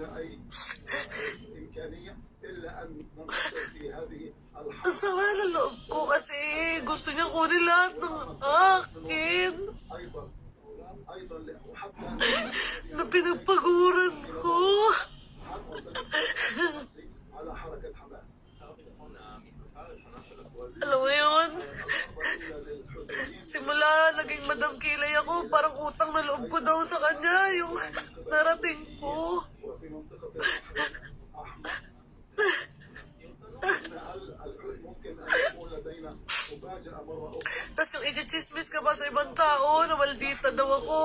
أي إمكانية إلا أن ننتصر في هذه Ang الحرب sama ng loob ko kasi gusto niya kunin lahat ng akin أيضا أيضا ل- وحتى na pinagpaguran ko. حتى سنستمر على حركة حماس Alam mo yun? إلا للحوثيين Simula naging madam kilay ako, parang utang na loob ko daw sa kanya yung narating ko. Tapos yung i-chismis ka ba sa ibang tao na maldita daw ako?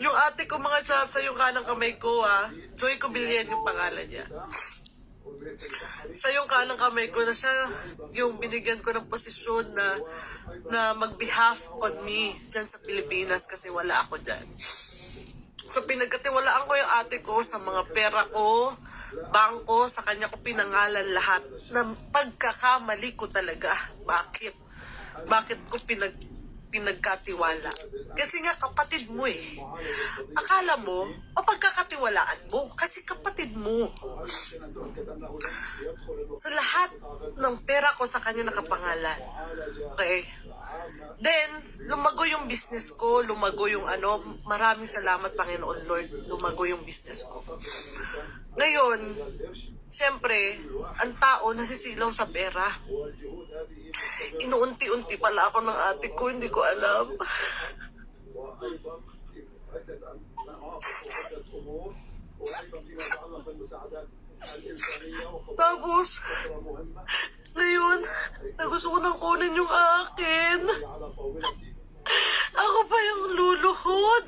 Yung ate ko mga chap sa yung kanang kamay ko ah. Joy ko Cobillian yung pangalan niya. Sa yung kanang kamay ko na siya yung binigyan ko ng posisyon na na mag-behalf on me dyan sa Pilipinas kasi wala ako dyan. So pinagkatiwalaan ko yung ate ko sa mga pera ko, bangko, sa kanya ko pinangalan lahat. Ng pagkakamali ko talaga. Bakit? Bakit ko pinag pinagkatiwala. Kasi nga kapatid mo eh. Akala mo, o pagkakatiwalaan mo, kasi kapatid mo. Sa lahat ng pera ko sa kanya nakapangalan. Okay? Then, lumago yung business ko, lumago yung ano, maraming salamat Panginoon Lord, lumago yung business ko. Ngayon, siyempre, ang tao nasisilaw sa pera. Inuunti-unti pala ako ng ate ko, hindi ko alam. Tapos, ngayon, na gusto ko nang kunin yung akin. Ako pa yung luluhod.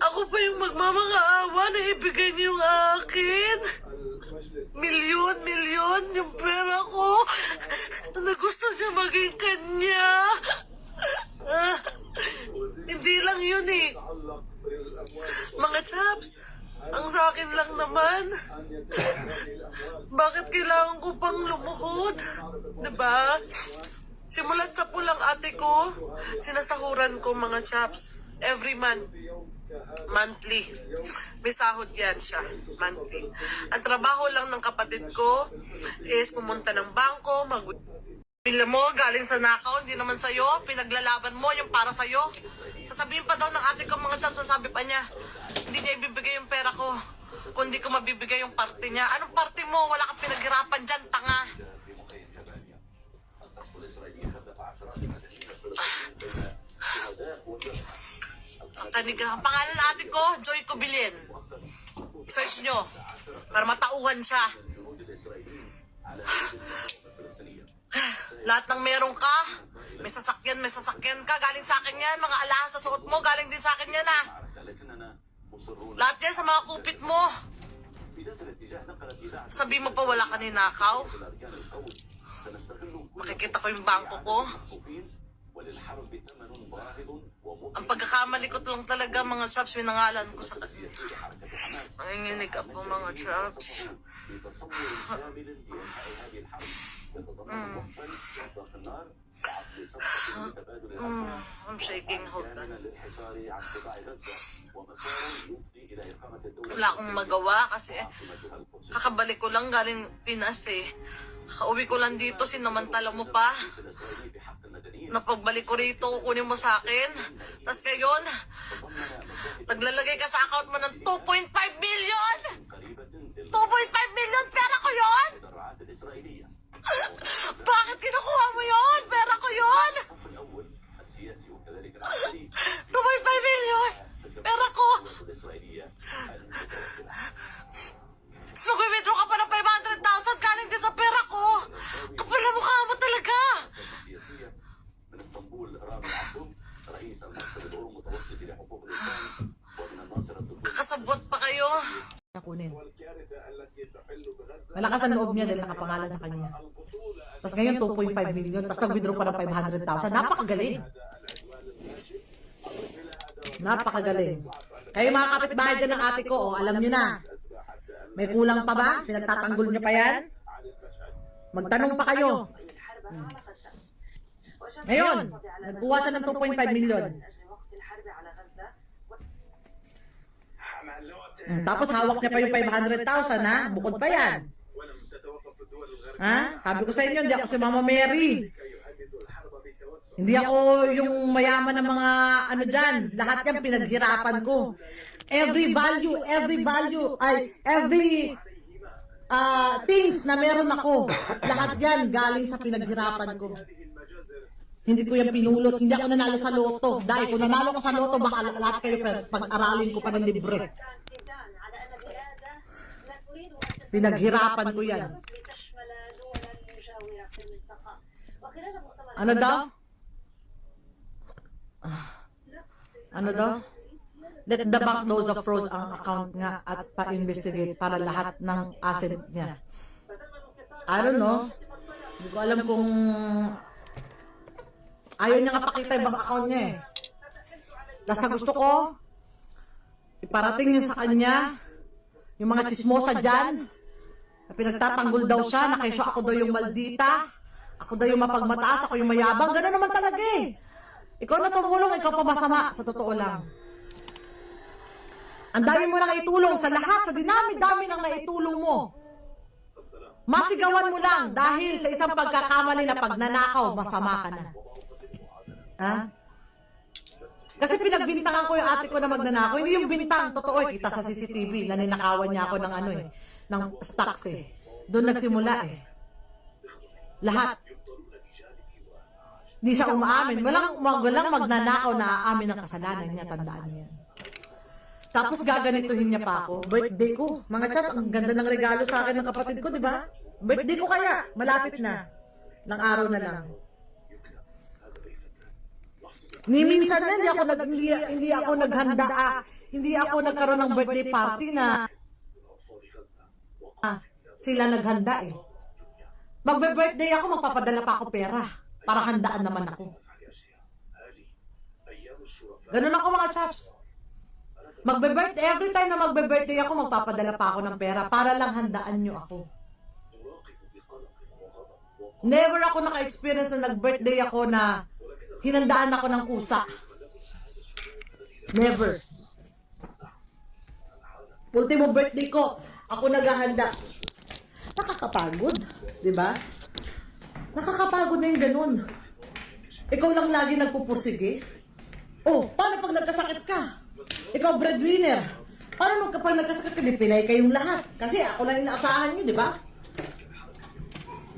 Ako pa yung magmamangaawa na ibigay niyo yung akin. Milyon, milyon yung pera ko na gusto niya maging kanya. Ah, hindi lang yun eh. Mga chaps, ang sa akin lang naman. Bakit kailangan ko pang lumuhod? ba? Diba? Simulat sa pulang ate ko, sinasahuran ko mga chaps. Every month. Monthly. May sahod yan siya. Monthly. Ang trabaho lang ng kapatid ko is pumunta ng bangko, mag Pila mo, galing sa nakaw, hindi naman sa'yo. Pinaglalaban mo yung para sa'yo. Sasabihin pa daw ng ate ko mga chaps, sasabi pa niya, hindi niya ibibigay yung pera ko. Kundi ko mabibigay yung parte niya. Anong parte mo? Wala kang pinaghirapan dyan, tanga. Ang kaniga. Ang pangalan ng ate ko, Joy Cobilin. Search nyo. Para matauhan siya. Lahat ng meron ka, may sasakyan, may sasakyan ka, galing sa akin yan. Mga alahas sa suot mo, galing din sa akin yan ah. Lahat yan sa mga kupit mo. Sabi mo pa wala ka ninakaw? Makikita ko yung bangko ko. Ang pagkakamali ko lang talaga mga chaps, minangalan ko sa kanya. Nanginginig ako mga chaps. Mm, I'm shaking, hold on. Wala akong magawa kasi kakabalik ko lang galing Pinas eh. Kauwi ko lang dito, sinamantala mo pa. Napagbalik ko rito, kukunin mo sa akin. Tapos ngayon, naglalagay ka sa account mo ng 2.5 million! 2.5 million! Pera ko yon! Bakit kinukuha mo yon? Pera ko yon! 2.5 million! Pera ko! lakas ng loob niya dahil nakapangalan sa kanya. Tapos ngayon, 2.5 million. Tapos nag-withdraw pa ng 500,000. Napakagaling. Napakagaling. Kayo mga kapitbahay dyan ng ate ko, oh, alam nyo na. May kulang pa ba? Pinagtatanggol nyo pa yan? Magtanong pa kayo. Hmm. Ngayon, nagkuha siya ng 2.5 million. Hmm, tapos hawak niya pa yung 500,000 ha, bukod pa yan. Ha? Ah, sabi ko sa inyo, hindi ako si Mama Mary. Hindi ako yung mayaman ng mga ano, ano dyan. Lahat yan pinaghirapan ko. Every value, every value, ay, every uh, things na meron ako, lahat yan galing sa pinaghirapan ko. Hindi ko yan pinulot. Hindi ako nanalo sa loto. Dahil kung nanalo ko sa loto, baka lahat kayo pag-aralin ko pa ng libre. Pinaghirapan ko yan. Ano, ano daw? Ano daw? Let the bank knows of froze ang account nga at pa-investigate para lahat ng asset niya. I don't know. Hindi ko alam kung ayaw niya nga pakita yung bank account niya eh. Nasa gusto ko, iparating yun sa kanya, yung mga chismosa dyan, na pinagtatanggol daw siya, na kaso ako daw yung maldita, ako daw yung mapagmataas, ako yung mayabang. Gano'n naman talaga eh. Ikaw na tumulong, ikaw pa masama. Sa totoo lang. Ang dami mo nang itulong sa lahat, sa dinami-dami nang naitulong mo. Masigawan mo lang dahil sa isang pagkakamali na pagnanakaw, masama ka na. Ha? Kasi pinagbintangan ko yung ate ko na magnanakaw. Hindi yung bintang, totoo eh. Kita sa CCTV, na ninakawan niya ako ng ano eh, ng stocks eh. Doon nagsimula eh. Lahat. Hindi siya umaamin. Walang, walang magnanakaw na aamin ng kasalanan niya. Tandaan niyo yan. Tapos gaganituhin niya pa ako. Birthday ko. Mga chat, ang ganda ng regalo sa akin ng kapatid ko, di ba? Birthday ko kaya. Malapit na. Nang araw na lang. Ni minsan na, hindi ako, nag, hindi, hindi ako naghanda. ah. Hindi ako nagkaroon ng birthday party na ah, sila naghanda eh. Magbe-birthday ako, magpapadala pa ako pera. Para handaan naman ako. Ganun ako mga chaps. Magbe-birthday, every time na magbe-birthday ako, magpapadala pa ako ng pera para lang handaan nyo ako. Never ako naka-experience na nag-birthday ako na hinandaan ako ng kusa. Never. Ultimo birthday ko, ako naghahanda. Nakakapagod, di ba? Nakakapagod na yung ganun. Ikaw lang lagi nagpupursige. Oh, paano pag nagkasakit ka? Ikaw breadwinner. Paano kapag nagkasakit ka, di pinay kayong lahat? Kasi ako lang inaasahan nyo, di ba?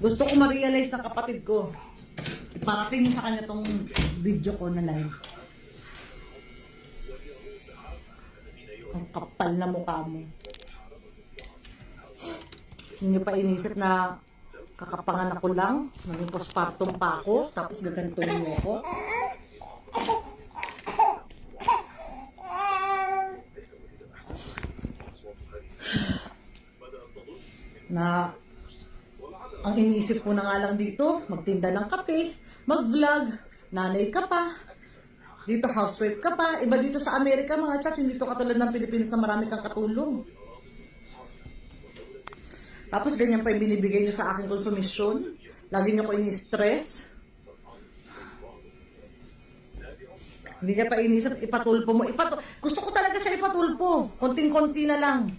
Gusto ko ma-realize ng kapatid ko. Parating sa kanya tong video ko na live. Ang kapal na mukha mo. Hindi pa inisip na kakapanganak ko lang, naging postpartum pa ako, tapos gagantuin mo ako. Na ang iniisip ko na nga lang dito, magtinda ng kape, mag-vlog, nanay ka pa, dito housewife ka pa, iba dito sa Amerika mga chat, hindi to katulad ng Pilipinas na marami kang katulong. Tapos ganyan pa yung binibigay nyo sa aking konsumisyon. Lagi nyo ko ini-stress. Hindi ka pa inisip, ipatulpo mo. Ipatul Gusto ko talaga siya ipatulpo. Konting-konti na lang.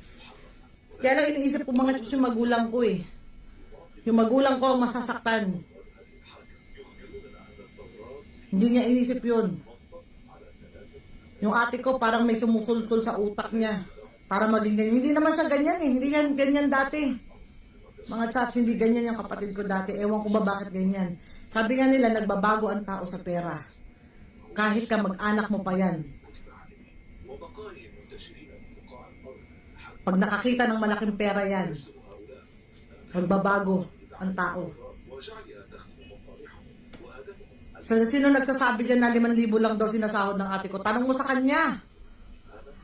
Kaya lang iniisip ko mga chips magulang ko eh. Yung magulang ko masasaktan. Hindi niya inisip yun. Yung ate ko parang may sumusulsul sa utak niya. Para maging ganyan. Hindi naman siya ganyan eh. Hindi yan ganyan dati. Mga chaps, hindi ganyan yung kapatid ko dati. Ewan ko ba bakit ganyan. Sabi nga nila, nagbabago ang tao sa pera. Kahit ka mag-anak mo pa yan. Pag nakakita ng malaking pera yan, magbabago ang tao. Sa sino nagsasabi dyan na 5,000 lang daw sinasahod ng ate ko? Tanong mo sa kanya.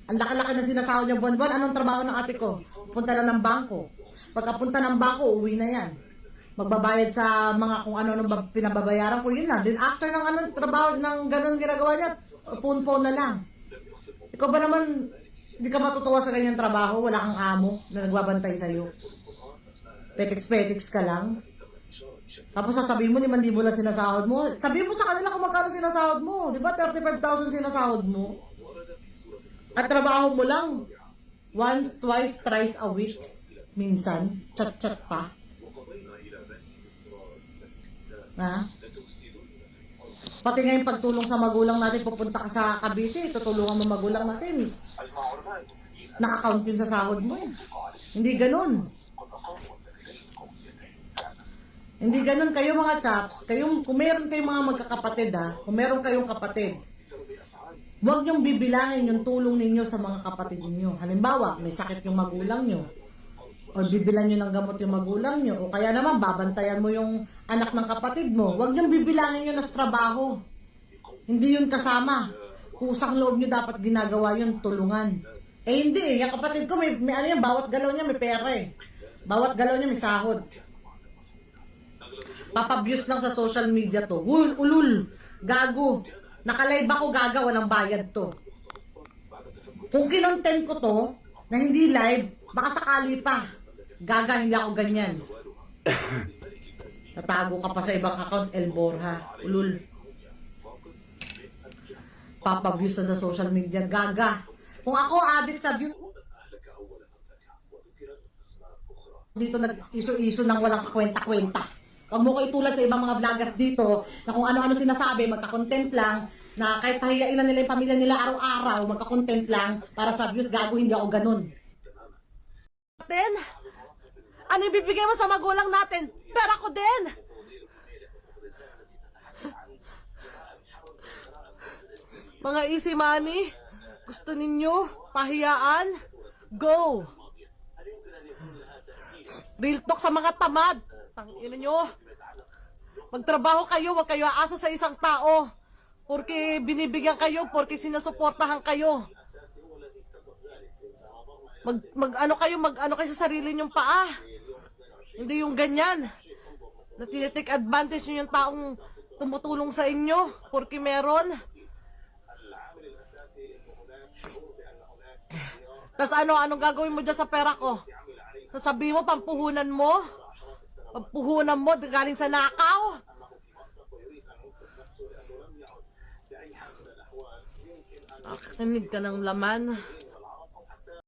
Ang laki-laki na sinasahod niya buwan-buwan. Anong trabaho ng ate ko? Punta lang ng bangko. Pagkapunta ng bangko, uwi na yan. Magbabayad sa mga kung ano nung pinababayaran ko, yun na. Then after ng ano, trabaho, ng ganun ginagawa niya, phone-phone na lang. Ikaw ba naman, hindi ka matutuwa sa ganyang trabaho? Wala kang amo na nagbabantay sa'yo. Petix-petix ka lang. Tapos sasabihin mo, 5,000 lang sinasahod mo. Sabihin mo sa kanila kung magkano sinasahod mo. Di ba 35,000 sinasahod mo? At trabaho mo lang. Once, twice, thrice a week. Minsan. Chat-chat pa. Ha? Pati ngayon pagtulong sa magulang natin, pupunta ka sa Cavite, tutulungan mo magulang natin. Naka-count yun sa sahod mo. Hindi ganun. Hindi ganun kayo mga chaps. Kayong, kung meron kayong mga magkakapatid ha, kung meron kayong kapatid, huwag niyong bibilangin yung tulong ninyo sa mga kapatid ninyo. Halimbawa, may sakit yung magulang nyo. O bibilan nyo ng gamot yung magulang nyo. O kaya naman, babantayan mo yung anak ng kapatid mo. Huwag niyong bibilangin yun as trabaho. Hindi yun kasama. Kusang loob nyo dapat ginagawa yun, tulungan. Eh hindi eh, yung kapatid ko, may, may ano yan, bawat galaw niya may pera eh. Bawat galaw niya may sahod. Papabuse lang sa social media to. Hul, ulul, gago. Nakalive ako gaga, walang bayad to. Kung kinontent ko to, na hindi live, baka sakali pa. Gaga, hindi ako ganyan. Tatago ka pa sa ibang account, El Borja. Ulul. Papabuse sa social media. Gaga. Kung ako addict sa view, dito nag-iso-iso ng walang kakwenta-kwenta. Huwag mo ko itulad sa ibang mga vloggers dito na kung ano-ano sinasabi, magka-content lang, na kahit pahiyain na nila yung pamilya nila araw-araw, magka-content lang para sa views, gago, hindi ako ganun. Natin? Ano yung bibigay mo sa magulang natin? Pera ko din! Mga easy money, gusto ninyo, pahiyaan, go! Real talk sa mga tamad. Tangina nyo. Magtrabaho kayo, wag kayo aasa sa isang tao. Porque binibigyan kayo, porque sinusuportahan kayo. Mag, mag ano kayo, mag ano kayo sa sarili nyong paa. Hindi yung ganyan. Na tinitake advantage nyo yung taong tumutulong sa inyo, porque meron. Tapos ano, anong gagawin mo dyan sa pera ko? Sasabihin mo, pampuhunan mo? Pampuhunan mo, galing sa nakaw? Nakikinig ka ng laman.